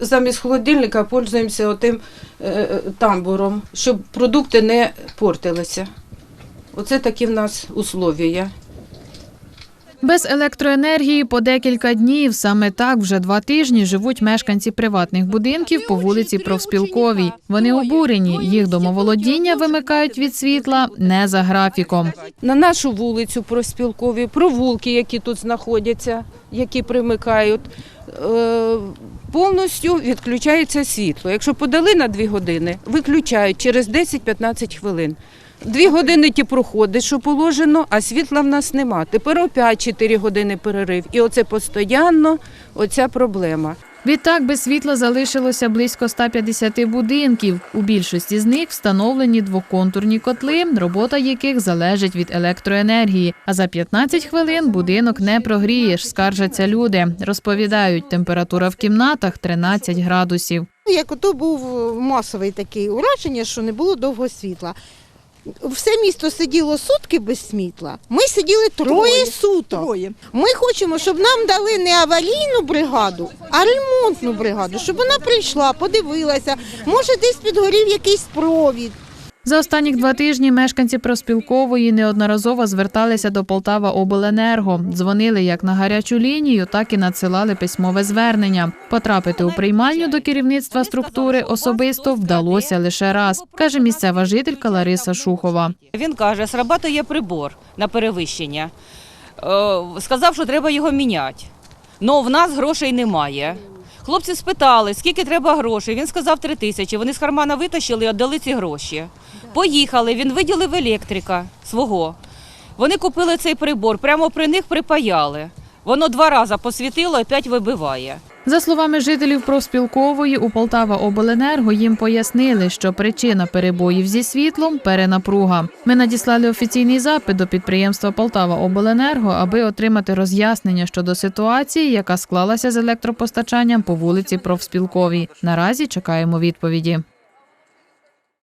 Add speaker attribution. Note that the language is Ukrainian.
Speaker 1: Замість холодильника пользуємося отим е, е, тамбуром, щоб продукти не портилися. Оце такі в нас условия.
Speaker 2: Без електроенергії по декілька днів. Саме так вже два тижні живуть мешканці приватних будинків по вулиці Профспілковій. Вони обурені. Їх домоволодіння вимикають від світла не за графіком.
Speaker 1: На нашу вулицю проспілкові, провулки, які тут знаходяться, які примикають, е, повністю відключається світло. Якщо подали на 2 години, виключають через 10-15 хвилин. Дві години ті проходить, що положено, а світла в нас нема. Тепер опять 4 години перерив. І оце постійно оця проблема.
Speaker 2: Відтак без світла залишилося близько 150 будинків. У більшості з них встановлені двоконтурні котли, робота яких залежить від електроенергії. А за 15 хвилин будинок не прогрієш, скаржаться люди. Розповідають, температура в кімнатах 13 градусів.
Speaker 3: Як ото був масовий такий ураження, що не було довго світла. Все місто сиділо сутки без світла. Ми сиділи троє, суток. Ми хочемо, щоб нам дали не аварійну бригаду, а ремонтну бригаду, щоб вона прийшла, подивилася. Може, десь підгорів якийсь провід.
Speaker 2: За останніх два тижні мешканці проспілкової неодноразово зверталися до Полтава Обленерго. Дзвонили як на гарячу лінію, так і надсилали письмове звернення. Потрапити у приймальню до керівництва структури особисто вдалося лише раз, каже місцева жителька Лариса Шухова.
Speaker 4: Він каже, срабатує прибор на перевищення. Е, Сказав, що треба його міняти. Ну, в нас грошей немає. Хлопці спитали, скільки треба грошей. Він сказав три тисячі. Вони з кармана витащили і віддали ці гроші. Поїхали, він виділив електрика свого. Вони купили цей прибор, прямо при них припаяли. Воно два рази посвітило і опять вибиває.
Speaker 2: За словами жителів профспілкової, у Полтава Обленерго їм пояснили, що причина перебоїв зі світлом перенапруга. Ми надіслали офіційний запит до підприємства Полтава Обленерго, аби отримати роз'яснення щодо ситуації, яка склалася з електропостачанням по вулиці Профспілковій. Наразі чекаємо відповіді.